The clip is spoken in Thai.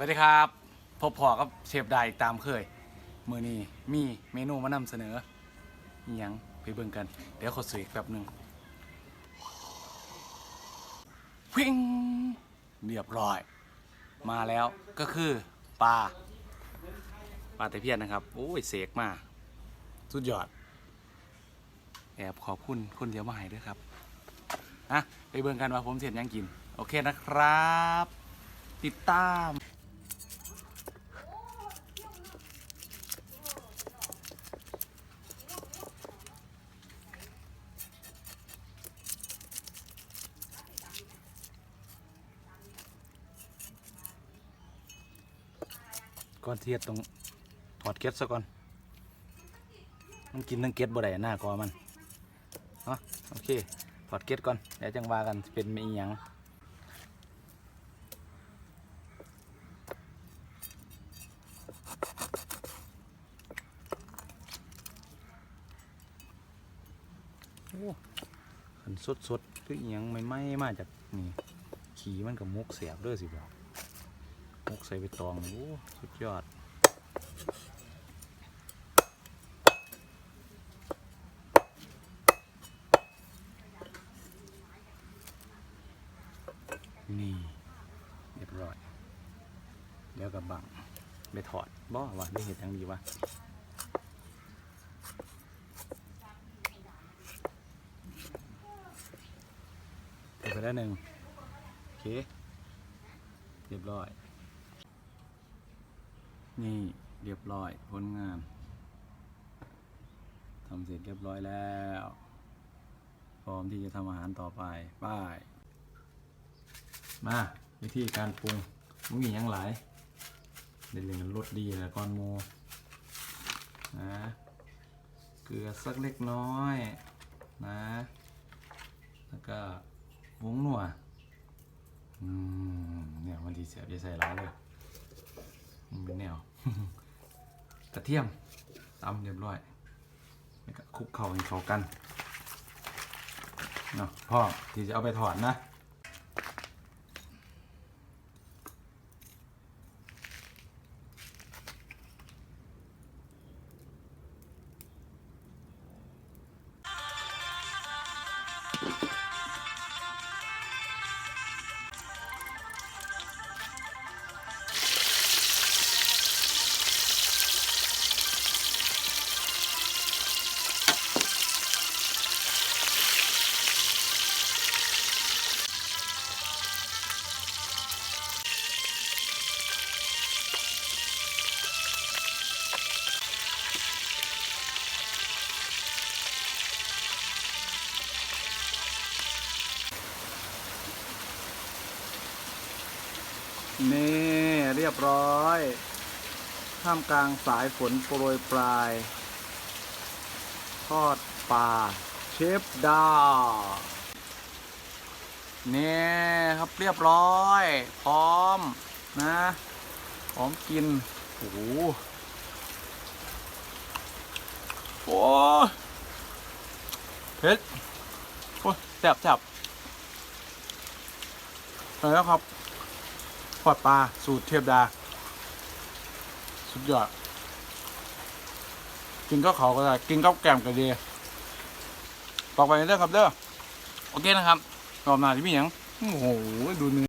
วัสดีครับ พบพอกับเชฟได้ตามเคย มือนี้มีเมนูมานำเสนออหยังไปเบิ่งกัน เดี๋ยวขอสวยแป๊บหนึ่งวิ่งเรียบร้อย มาแล้วก็คือปลาปลาตะเพียนนะครับ โอ้ยเสกมาสุดยอด แอบขอบคุณคนเดียวมาให้ด้วยครับนะไปเบิ่งกันว่าผมเสร็จยังกิน โอเคนะครับ ติดตาม ก่อนเทียดต้องถอดเกล็ดซะก่อน มันกินทั้งเกล็ดบ่ได้หน้ากอมันเนาะโอเค ถอดเกล็ดก่อนเดี๋ยวจังว่ากันเป็นอีหยังขันสดสดๆคืออีหยังไม่ไหม้มาจากนี่ ขี่มันกับมุกเสียบเด้วยสิบอก มุกใส่ไปตองโอ้สุดยอดนี่เรียบร้อยแล้วกับบังไปถอดบ่ว่าได้เห็นยังดีวะเก็บไปได้หนึ่งโอเค เรียบร้อย นี่เรียบร้อยผลงานทำเสร็จเรียบร้อยแล้ว พร้อมที่จะทำอาหารต่อไปป้าย มาวิธีการปรุงมุ้งหยังหลายเดี๋ยวเหลือรสดีแล้วก้อนมูนะเกลือสักเล็กน้อยนะ แล้วก็วงนัวอืมเนี่ยมันดีเสียบจะใส่ร้ายเลย เป็นแนวกระเทียมตำเรียบร้อยแล้วก็คลุกเข่าให้เข้ากันเนาะพ่อที่จะเอาไปถอดนะ นี่เรียบร้อยท่ามกลางสายฝนโปรยปลาย ทอดปลาเชฟดานี่ครับเรียบร้อย พร้อมนะพร้อมกิน โอ้โหโอ้เผ็ดโอ้แซ่บแซ่บไปแล้วครับ ทอดปลาสูตรเทพดา สุดยอด กินก็เขาก็ได้กินก็แกล้มก็ดีต่อไปเด้อครับเด้อโอเคนะครับรอบหน้าที่มีอย่างโอ้โหดูเนื้อ